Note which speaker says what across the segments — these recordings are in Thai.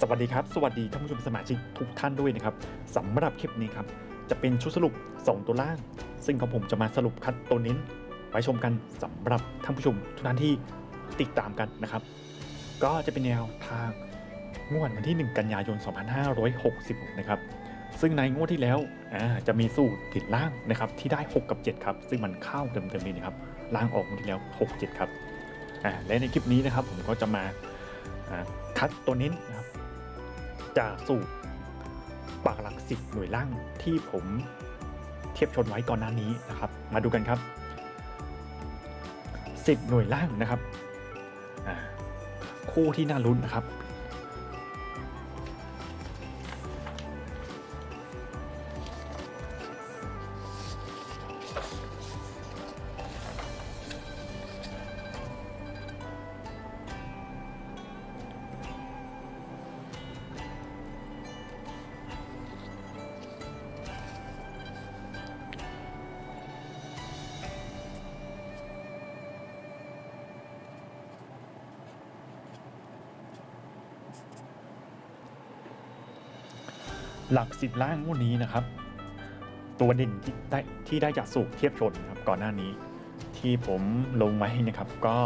Speaker 1: สวัสดีครับ สวัสดีท่านผู้ชมสมาชิกทุกท่านด้วยนะครับสำหรับคลิปนี้ครับจะเป็นชุดสรุป 2 ตัวล่าง ซึ่งของผมจะมาสรุปคัดตัวเน้นไว้ชมกันสำหรับท่านผู้ชมทุกท่านที่ติดตามกันนะครับ ก็จะเป็นแนวทางงวดวันที่ 1 กันยายน 2566 นะครับ ซึ่งในงวดที่แล้วจะมีสูตรติดล่างนะครับที่ได้ 6 กับ 7 ครับ ซึ่งมันเข้าเต็มๆเลยนะครับล่างออกงวดที่แล้ว 6 7 ครับและในคลิปนี้นะครับผมก็จะมาคัดตัวเน้น จากสูตรปากหลักสิบหน่วยล่างที่ผมเทียบชนไว้ก่อนหน้านี้นะครับ มาดูกันครับ 10 หน่วยล่างนะครับ คู่ที่น่าลุ้นนะครับ หลักสิบล่างงวดนี้นะครับ ตัวเด่นที่ได้ที่ได้จากสูตรเทียบชนครับก่อนหน้านี้ ที่ผมลงไว้นะครับ ก็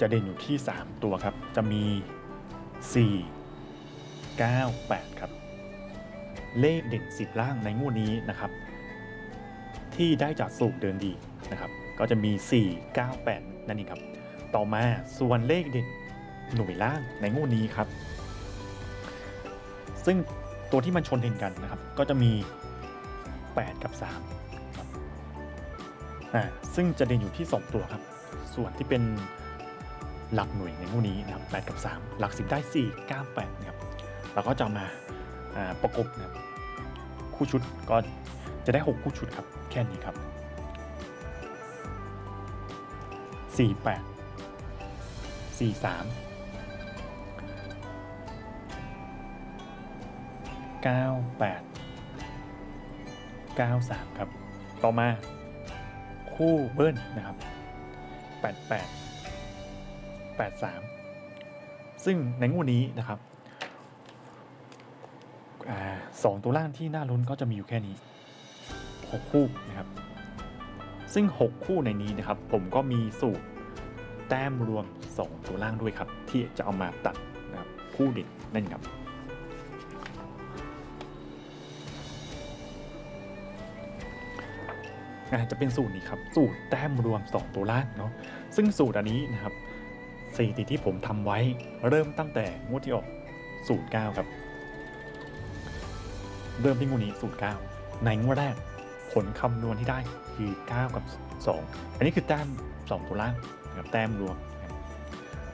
Speaker 1: จะเด่นอยู่ที่ 3 ตัวครับ จะมี 4 9 8 ครับ เลขเด่น 10 ล่างในงวดนี้นะครับ ที่ได้จากสูตรเดินดีนะครับ ก็จะมี 4 9 8 นั่นเองครับ ต่อมาส่วนเลขเด่นหน่วยล่างในงวดนี้ครับ ซึ่ง ตัวที่มันชนเด่นกันนะครับ ก็จะมี 8 กับ3ครับอ่าซึ่งจะเด่นอยู่ที่ 2 ตัวครับ ส่วนที่เป็นหลักหน่วยในงวดนี้นะครับ8กับ 3 หลัก 10 ได้ 4 9 8นะครับแล้วก็จะมาอ่าประกบนะครับคู่ชุดก็จะได้ 6 คู่ชุดครับ แค่นี้ครับ 4 8 4 3 98 93 ครับ ต่อมาคู่เบิ้ลนะครับ 88 83 ซึ่งในงวดนี้นะครับอสองตัวล่างที่น่าลุ้นก็จะมีอยู่แค่นี้ 6 คู่นะครับ ซึ่ง 6 คู่ในนี้นะครับ ผมก็มีสูตรแต้มรวม 2 ตัวล่างด้วยครับ ที่จะเอามาตัดนะครับคู่เด็ดนั่นครับ จะเป็นสูตรนี้ครับ สูตรแต้มรวม 2 ตัวล่างเนาะซึ่งสูตรอันนี้นะครับสถิติที่ผมทำไว้เริ่มตั้งแต่งวดที่ออก09ครับ เริ่มที่งวดนี้09ในงวดแรกผลคำนวณที่ได้คือ 9 กับ 2 อันนี้คือแต้ม 2 ตัวล่างนะครับแต้มรวม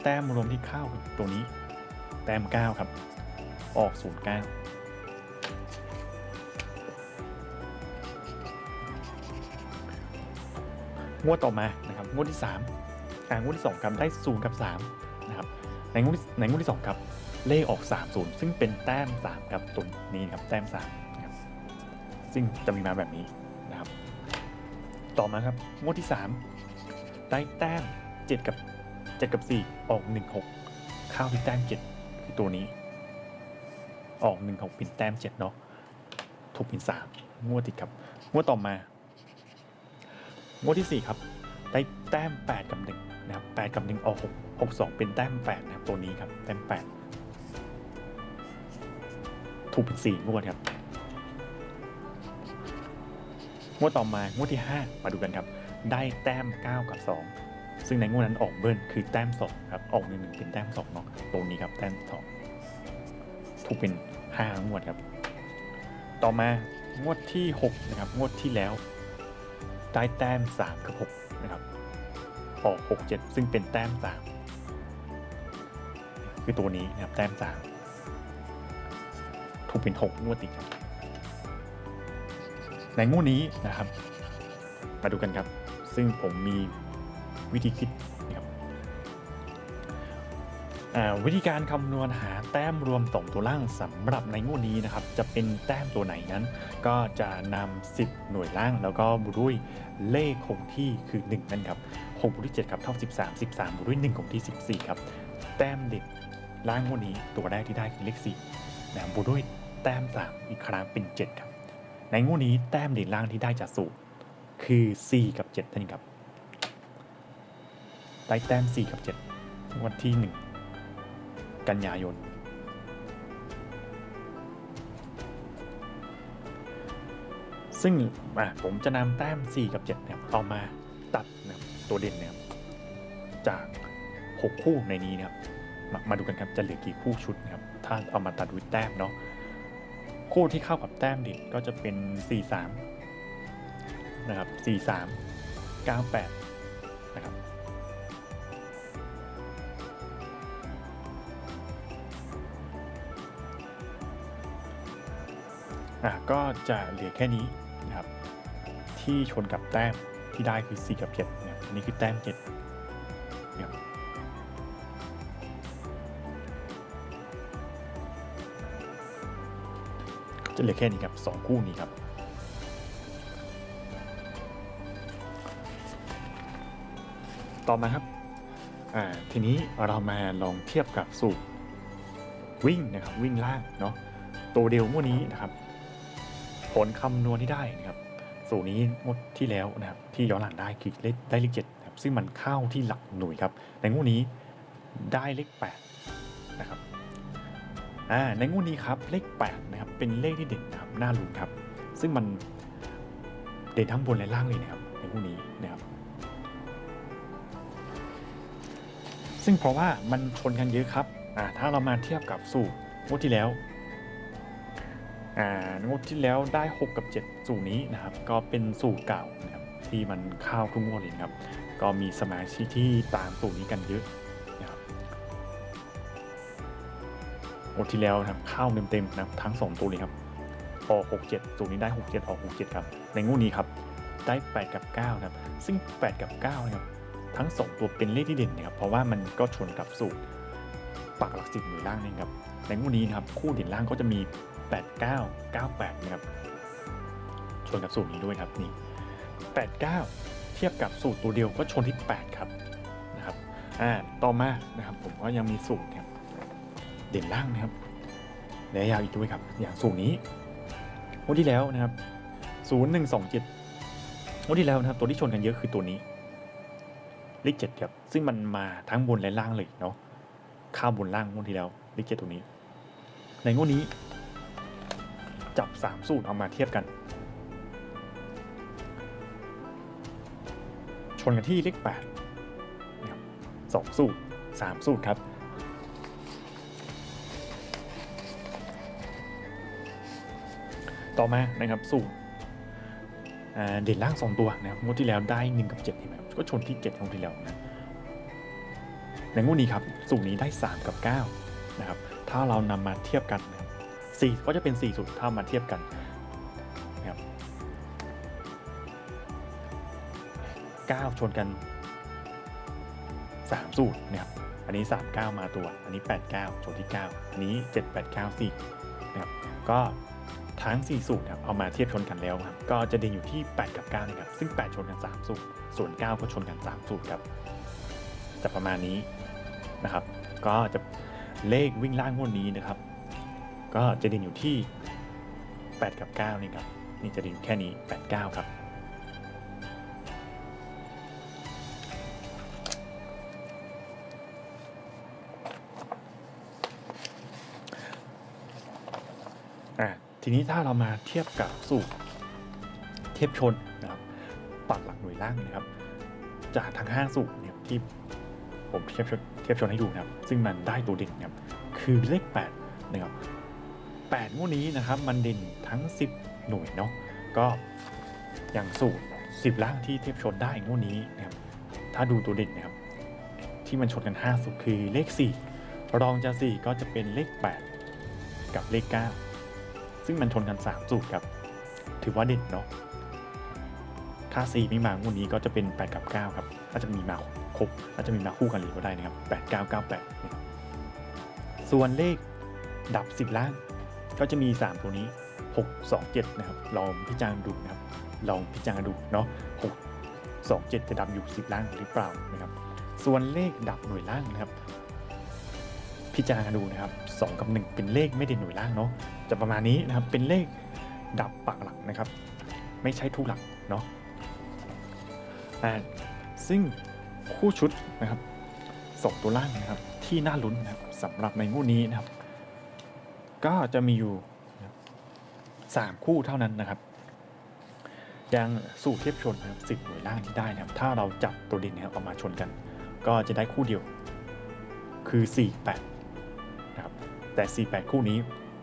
Speaker 1: แต้มรวมที่เข้าตัวนี้ แต้ม 9 ครับ ออก 09 งวดต่อมานะครับงวดที่3อ่างวดที่2ครับได้0กับ3นะครับในงวดในงวดที่2ครับเลขออก3 0ซึ่งเป็นแต้ม3ครับตัวนี้ครับแต้ม3นะครับซึ่งจะมีมาแบบนี้นะครับ ต่อมาครับงวดที่ 3 ได้แต้ม 7 กับ 7 กับ 4 ออก 1 6 เข้าที่แต้ม 7 คือตัวนี้ ออก 1 6เป็นแต้ม 7 เนาะถูกเป็น3งวดติดครับงวดต่อมา งวดที่ 4 ครับ ได้แต้ม 8 กับ1นะครับ8กับ1ออก6 6 2 เป็นแต้ม 8 นะครับ ตัวนี้ครับ แต้ม 8 ถูกเป็น4งวดครับ งวดต่อมางวดที่ 5 มาดูกันครับ ได้แต้ม 9 กับ 2 ซึ่งในงวดนั้นออกเบิ้ลคือแต้ม 2 ครับ ออก1 1เป็นแต้ม2เนาะตัวนี้ครับ แต้ม 2 ถูกเป็น 5 งวดครับ ต่อมางวดที่ 6 นะครับ งวดที่แล้ว ได้แต้ม 3 กับ 6 นะครับออก6 7 ซึ่งเป็นแต้ม 3 คือตัวนี้นะครับ แต้ม 3 ถูกเป็น 6 งวดติดในงวดนี้นะครับ มาดูกันครับ ซึ่งผมมีวิธีคิด วิธีการคำนวณหาแต้มรวมสองตัวล่างสำหรับในงวดนี้นะครับ จะเป็นแต้มตัวไหนนั้น ก็จะนำ10 หน่วยล่าง แล้วก็บวกด้วยเลขคงที่คือ 1 นั่นครับ6บวกด้วย7ครับเท่า 13 13บวกด้วย1คงที่ 14 ครับ แต้มเด็ดล่างงวดนี้ตัวแรกที่ได้คือเลขสี่นะบบวกด้วยแต้มสามอีกครั้งเป็นเจ็ดครับ ในงวดนี้แต้มเด่นล่างที่ได้จากสูตรคือ 4 กับ7นั่นครับได้แต้ม 4 กับ 7 วันที่ 1 กันยายน ซึ่งอะผมจะนำแต้ม 4 กับ7เนี่ยเอามาตัดนะครับตัวเด่นนะครับจาก 6 คู่ในนี้นะครับมามาดูกันครับจะเหลือกี่คู่ชุดนะครับ ถ้าเอามาตัดด้วยแต้มเนาะคู่ที่เข้ากับแต้มเด่นก็จะเป็น 43 นะครับ 43 98 อะก็จะเหลือแค่นี้นะครับ ที่ชนกับแต้มที่ได้คือ 4 กับ7นะครับอันนี้คือแต้ม7นะครับจะเหลือแค่นี้ครับสองคู่นี้ครับต่อมาครับอ่าทีนี้เรามาลองเทียบกับสูตรวิ่งนะครับวิ่งล่างเนาะตัวเดียวงวดนี้นะครับ ผลคำนวณที่ได้นะครับสูตรนี้งวดที่แล้วนะครับที่ย้อนหลังได้คือเลขได้เลขเจ็ดครับซึ่งมันเข้าที่หลักหน่วยครับในงวดนี้ได้เลขแปดนะครับอ่าในงวดนี้ครับเลข8นะครับเป็นเลขที่เด่นนะครับน่าลุ้นครับ ซึ่งมันเด่นทั้งบนและล่างเลยนะครับในงวดนี้นะครับซึ่งเพราะว่ามันชนกันเยอะครับอ่าถ้าเรามาเทียบกับสูตรงวดที่แล้ว งวดที่แล้วได้ 6 กับ 7 สูตรนี้นะครับ ก็เป็นสูตรเก่านะครับที่มันเข้าทุกงวดเลยครับ ก็มีสมาชิกที่ตามสูตรนี้กันเยอะนะครับงวดที่แล้วนะครับเข้าเต็มๆนะครับทั้ง 2 ตัวเลยครับออก67ตัวนี้ได้ 67ออก67ครับ ในงวดนี้ครับได้ 8 กับ9นะครับ ซึ่ง 8 กับ 9 นะครับ ทั้ง 2 ตัวเป็นเลขที่เด่นนะครับ เพราะว่ามันก็ชนกับสูตรปักหลักสิบหรือล่างนี่ครับ ในงวดนี้นะครับ คู่เด่นล่างก็จะมี 8 9 9 8 นะครับ ชนกับสูตรนี้ด้วยครับนี่ 8 9 เทียบกับสูตรตัวเดียวก็ชนที่ 8 ครับนะครับ อ่า ต่อมานะครับผมก็ยังมีสูตรครับเด่นล่างนะครับและยาวอีกด้วยครับ อย่างสูงนี้งวดที่แล้วนะครับ 0127งวดที่แล้วนะครับ ตัวที่ชนกันเยอะคือตัวนี้เลขเจ็ดครับซึ่งมันมาทั้งบนและล่างเลยเนาะข้ามบนล่างงวดที่แล้วเลขเจ็ดตัวนี้ ในงวดนี้ จับสามสูตรเอามาเทียบกัน ชนกันที่เลขแปดนะสองสูตรสามสูตรครับต่อมานะครับสูตรเด่นล่าง 2 ตัวนะครับงวดที่แล้วได้ 1 กับ 7เห็นไหมก็ชนที่7งวดที่แล้วนะในงวดนี้ครับสูตรนี้ได้ 3 กับ 9 นะครับ ถ้าเรานำมาเทียบกันนะ 4 ก็จะเป็น 4 สูตรถ้ามาเทียบกันนะครับ9ชนกัน 3 สูตรนะครับอันนี้ 3 9 มาตัว อันนี้ 8 9ชนที่ 9 อันนี้ 7 8 9 4นะครับก็ทั้ง 4 สูตรครับเอามาเทียบชนกันแล้วครับก็จะเด่นอยู่ที่ 8 กับ9นะครับซึ่ง 8 ชนกัน 3 สูตร ส่วน 9 ก็ชนกัน 3 สูตรครับจะประมาณนี้นะครับ ก็จะเลขวิ่งล่างงวดนี้นะครับ ก็จะด่นอยู่ที่ 8 กับ 9 นี่ครับ นี่จะด่นแค่นี้ 8 9 ครับอะทีนี้ถ้าเรามาเทียบกับสูตรเทียบชนนะครับปักหลักหน่วยล่างนะครับ จากทั้ง 5 สูตรเนี่ยที่ผมเทียบชนเทียบชนให้ดูนะครับ ซึ่งมันได้ตัวเด่นนะครับ คือเลข 8 นะครับ 8งวดนี้นะครับ มันเด่นทั้ง 10 หน่วยเนาะก็อย่างสูตร 10 ล่างที่เทียบชนได้งวดนี้นะครับถ้าดูตัวเด่นนะครับ ที่มันชนกัน5สูตรคือเลข 4 รองจาก4ก็จะเป็นเลข 8 กับเลข 9 ซึ่งมันชนกัน 3 สูตรครับ ถือว่าเด่นเนาะถ้า 4 ไม่มางวดนี้ก็จะเป็น 8 กับ 9 ครับอาจจะมีมาครบอาจจะมีมาคู่กันเลยก็ได้นะครับ 8 9 9 8 ส่วนเลขดับ 10 ล่าง ก็จะมี 3 ตัวนี้ 6 2 7 นะครับ ลองพิจารณาดูนะครับ ลองพิจารณาดูเนาะ6 2 7 จะดับอยู่ 10 ล่างหรือเปล่านะครับ ส่วนเลขดับหน่วยล่างนะครับ พิจารณาดูนะครับ 2 กับ 1 เป็นเลขไม่เด่นหน่วยล่างเนาะ จะประมาณนี้นะครับ เป็นเลขดับปักหลักนะครับ ไม่ใช่ทุกหลักเนาะอ่ซึ่งคู่ชุดนะครับสองตัวล่างนะครับ ที่น่าลุ้นนะครับสำหรับในงวดนี้นะครับ ก็จะมีอยู่นะครับสามคู่เท่านั้นนะครับยังสู่เทียบชนนะครับสิบหน่วยล่างที่ได้นะครับถ้าเราจับตัวด่นนะครับเอามาชนกัน ก็จะได้คู่เดียว คือ 48 นะครับ แต่ 48 คู่นี้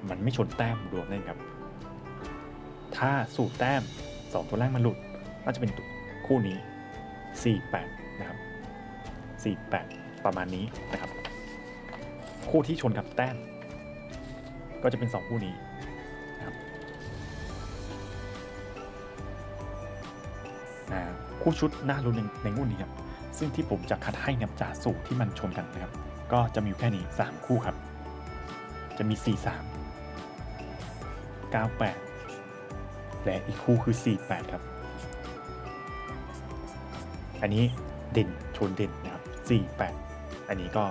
Speaker 1: มันไม่ชนแต้มรวมนั่นครับ ถ้าสูตรแต้ม 2 ตัวแรกมันหลุดก็จะเป็นตัวคู่นี้ 48 นะครับ 48 ประมาณนี้นะครับ คู่ที่ชนกับแต้ม ก็จะเป็น 2 คู่นี้นะครับคู่ชุดหน้ารุนในในงวดนี้ครับซึ่งที่ผมจะคัดให้นับจากสูตรที่มันชนกันนะครับ ก็จะมีแค่นี้ 3 คู่ครับ จะมี 43 98 และอีกคู่คือ 48 ครับ อันนี้เด่นชนเด่นนะครับ 48 อันนี้ก็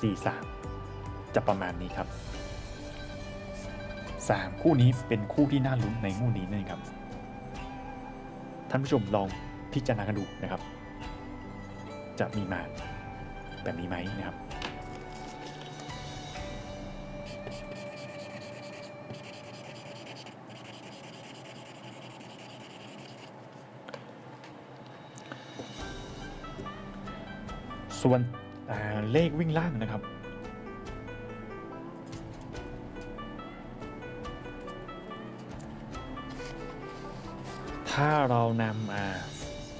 Speaker 1: 98 43 จะประมาณนี้ครับ 3 คู่นี้เป็นคู่ที่น่าลุ้นในงูนี้นะครับ ท่านผู้ชมลองพิจารณากันดูนะครับ จะมีมาแบบนี้ไหมนะครับส่วนเลขวิ่งล่างนะครับ ถ้าเรานำอ่า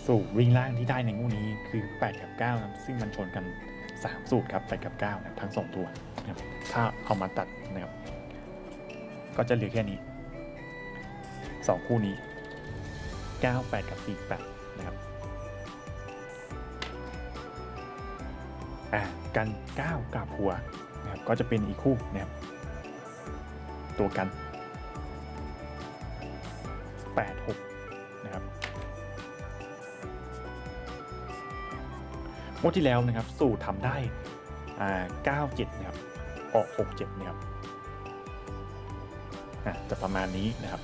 Speaker 1: สูตรวิ่งล่างที่ได้ในงูนี้คือ 8 กับ9นะครับซึ่งมันชนกัน 3 สูตรครับ 8 กับ9นะครับทั้ง 2 ตัวนะครับถ้าเอามาตัดนะครับ ก็จะเหลือแค่นี้ 2 คู่นี้ 9 8 กับ 48 นะครับอ่ากัน 9 กับหัวนะครับก็จะเป็นอีกคู่นะครับตัวกัน8 6 วดที่แล้วนะครับ สูตรทำได้อ่า9 7นะครับออก6 7นะครับอะจะประมาณนี้นะครับ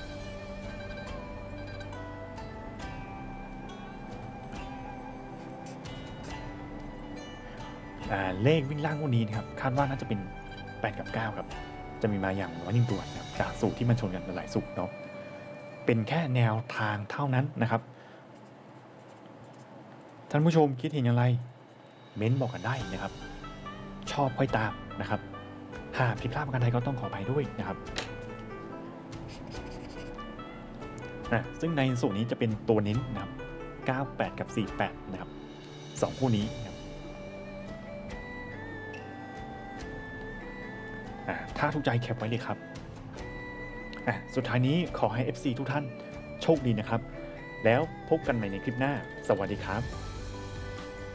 Speaker 1: เลขวิ่งล่างงวันนี้นะครับคาดว่าน่าจะเป็น 8 กับ 9 ครับ จะมีมาอย่างน้อยหนึ่งตัวนะครับจากสูตรที่มันชนกันหลายสูตรเนาะเป็นแค่แนวทางเท่านั้นนะครับ ท่านผู้ชมคิดเห็นอย่างไร เม้นบอกกันได้นะครับ ชอบค่อยตามนะครับ หากผิดพลาดประการใดก็ต้องขออภัยด้วยนะครับอะซึ่งในสูตรนี้จะเป็นตัวเน้นนะครับ 98 กับ 48 นะครับสองคู่นี้นะครับถ้าถูกใจแคปไว้เลยครับอะสุดท้ายนี้ขอให้ FC ทุกท่านโชคดีนะครับ แล้วพบกันใหม่ในคลิปหน้า สวัสดีครับ